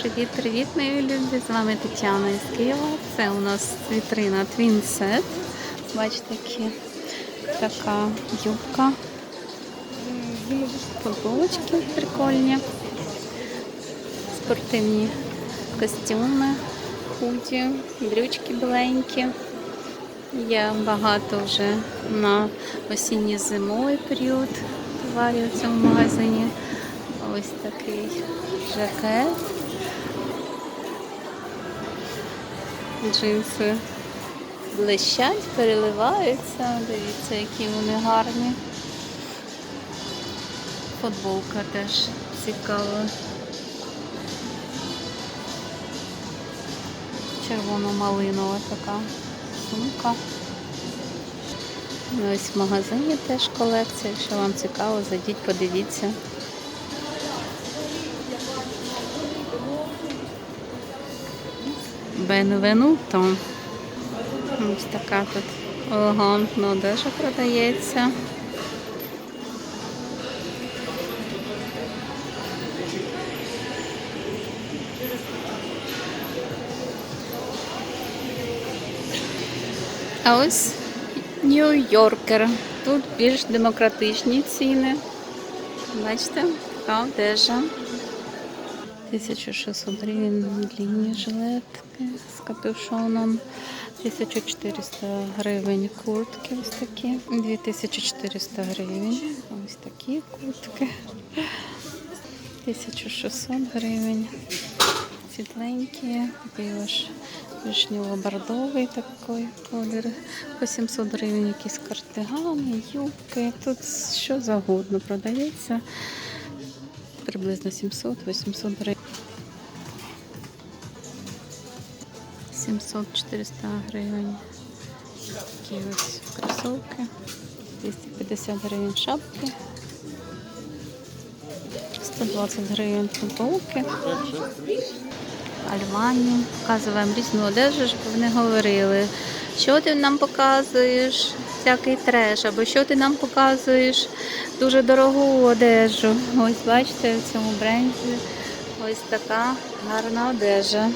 Привіт-привіт, мої любі! З вами Тетяна із Києва. Це у нас вітрина Set. Бачите, такі, така юбка. Футболочки прикольні. Спортивні костюми, худі, брючки біленькі. Є багато вже на осінньо-зимовий період товарів в цьому магазині. Ось такий жакет. Джинси блищать, переливаються. Дивіться, які вони гарні. Футболка теж цікава. Червоно-малинова така сумка. Ну, Ось в магазині теж колекція. Якщо вам цікаво, зайдіть, подивіться. Бенвенуто. Ось така тут елегантна одежа продається. А ось Нью-Йоркер. Тут більш демократичні ціни. Бачите, одежа. 1600 гривень длинні жилетки з капюшоном. 1400 гривень куртки ось такі. 2400 гривень. Ось такі куртки. 1600 гривень. Світленькі, такий вишнево-бордовий такий колір. По 700 гривень якісь картигани, юбки. Тут що завгодно продається. Приблизно 700-800 гривень. 700-400 гривень. Такі ось кросовки. 250 гривень шапки. 120 гривень футболки. Альвані. Показуємо різну одежу, щоб вони говорили, що ти нам показуєш, всякий треш, або що ти нам показуєш дуже дорогу одежу. Ось бачите, в цьому бренді ось така гарна одежа.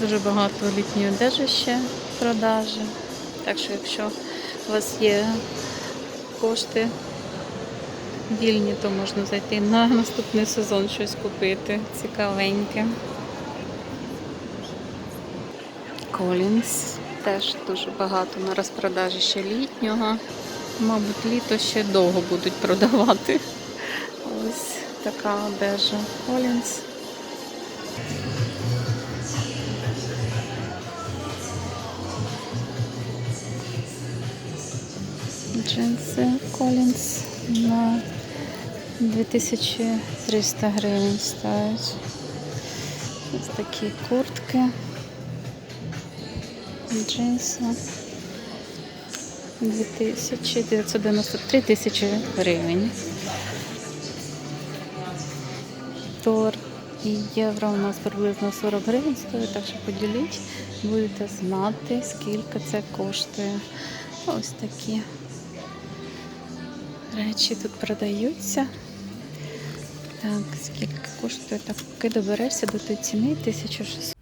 Дуже багато літньої одежі ще в продажі. Так що, якщо у вас є кошти вільні, то можна зайти на наступний сезон щось купити цікавеньке. Колінс теж дуже багато на розпродажі ще літнього. Мабуть, літо ще довго будуть продавати. Ось така одежа Колінс. Джинси Колінс на 2300 гривень стоять. Ось такі куртки. Джинси. 2993 тисячі гривень. Тор і євро у нас приблизно 40 гривень стоїть, так що поділіть, будете знати, скільки це коштує. Ось такі речі тут продаються. Так, скільки коштує? Так, поки доберешся до тієї ціни 1600.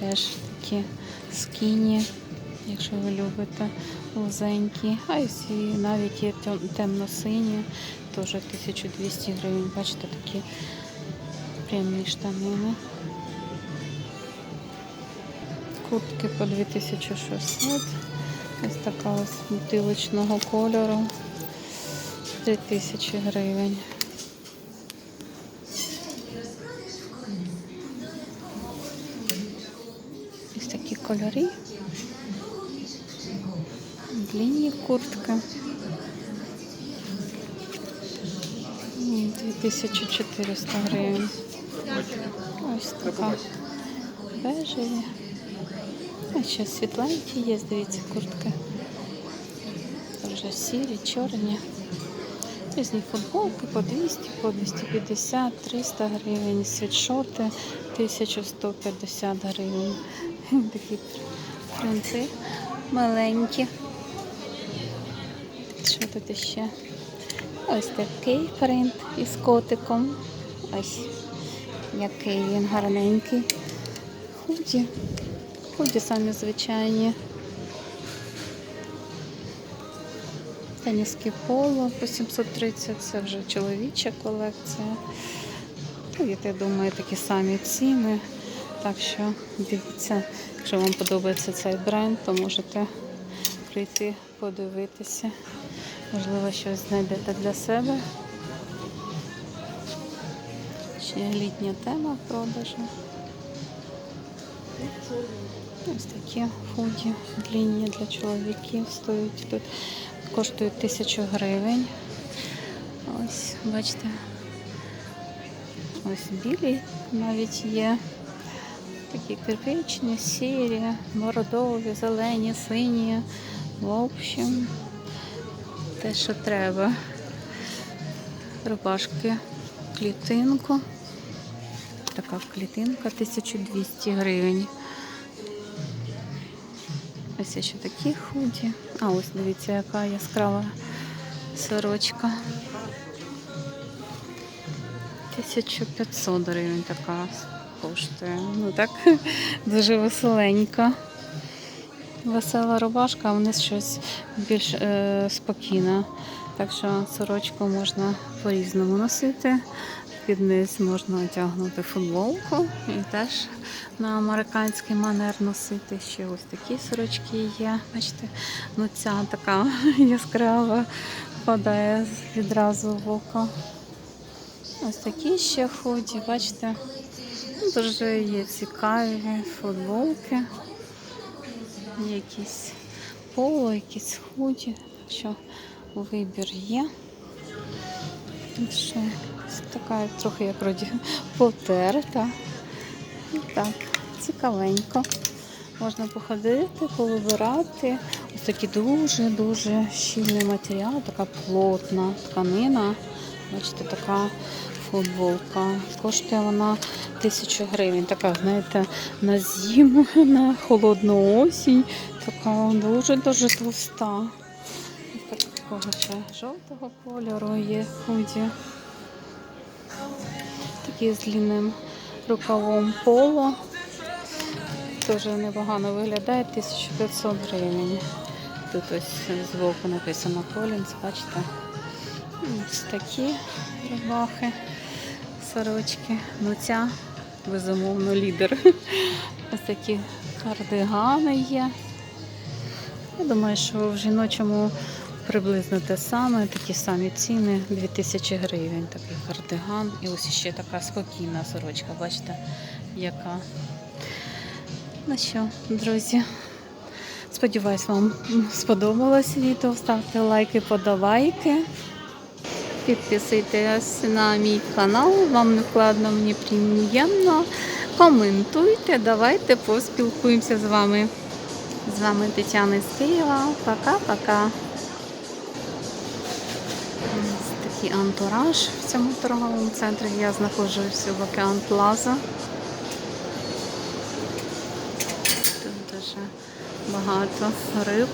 Теж такі скіні, якщо ви любите вузенькі. А ось і навіть є темно-сині, теж 1200 гривень. Бачите, такі прямі штанини. Куртки по 2600. Ось така ось бутилочного кольору. 3000 гривень. Кольори. Длинні куртки. М, 2400 гривень. Ось така. Бежеві. А ще світленькі є, дивіться, куртки. Вже сірі, чорні. Різні футболки по 200, по 250, 300 гривень, світшоти 1150 гривень. Такі принти маленькі. Що тут ще? Ось такий принт із котиком. Ось який він гарненький. Худі. Худі самі звичайні. Теніски поло по 730, це вже чоловіча колекція. Я думаю, такі самі ціни. Так що дивіться, якщо вам подобається цей бренд, то можете прийти подивитися. Можливо, щось знайдете для себе. Ще літня тема продажу. Ось такі худі длінні для чоловіків стоять тут. Коштують тисячу гривень. Ось, бачите. Ось білі навіть є. Такі кирпичні, сірі, бордові, зелені, сині. В общем, те, що треба. Рубашки, клітинку. Така клітинка 1200 гривень. Ось ще такі худі. А ось дивіться, яка яскрава сорочка. 1500 гривень така коштує. Ну так, дуже веселенька. Весела рубашка, а вниз щось більш е, спокійне. Так що сорочку можна по-різному носити. Під низ можна одягнути футболку і теж на американський манер носити. Ще ось такі сорочки є. Бачите, ну ця така яскрава впадає відразу в око. Ось такі ще ході, бачите, дуже є цікаві футболки, якісь поло, якісь худі. Так що вибір є. Так така трохи як вроді потерта. І так, цікавенько. Можна походити, повибирати. Ось такий дуже-дуже щільний матеріал, така плотна тканина. Бачите, така футболка. Коштує вона тисячу гривень. Така, знаєте, на зиму, на холодну осінь. Така дуже-дуже товста. Такого ще жовтого кольору є худі. Такі з длинним рукавом поло. Теж непогано виглядає 1500 гривень. Тут ось збоку написано Collins, бачите? Ось такі рубахи, сорочки. Ну ця, безумовно, лідер. Ось такі кардигани є. Я думаю, що в жіночому приблизно те саме, такі самі ціни, 2000 гривень такий кардиган. І ось ще така спокійна сорочка, бачите, яка. Ну що, друзі, сподіваюсь, вам сподобалось відео. Ставте лайки, подавайки. Підписуйтесь на мій канал, вам не мені приємно. Коментуйте, давайте поспілкуємося з вами. З вами Тетяна з Києва. Пока-пока. Такий антураж в цьому торговому центрі. Я знаходжусь в Океан Плаза. Тут дуже багато риб,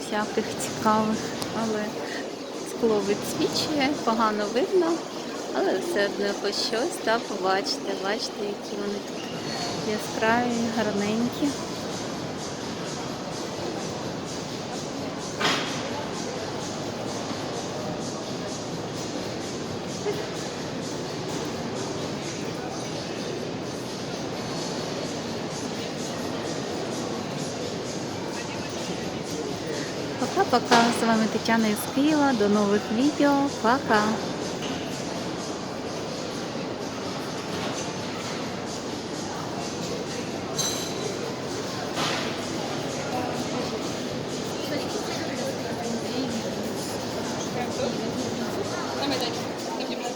всяких цікавих, але скло відсвічує, погано видно, але все одно по щось та побачите. Бачите, які вони тут яскраві, гарненькі. Пока-пока. З вами Тетяна Києва. До нових відео. Пока.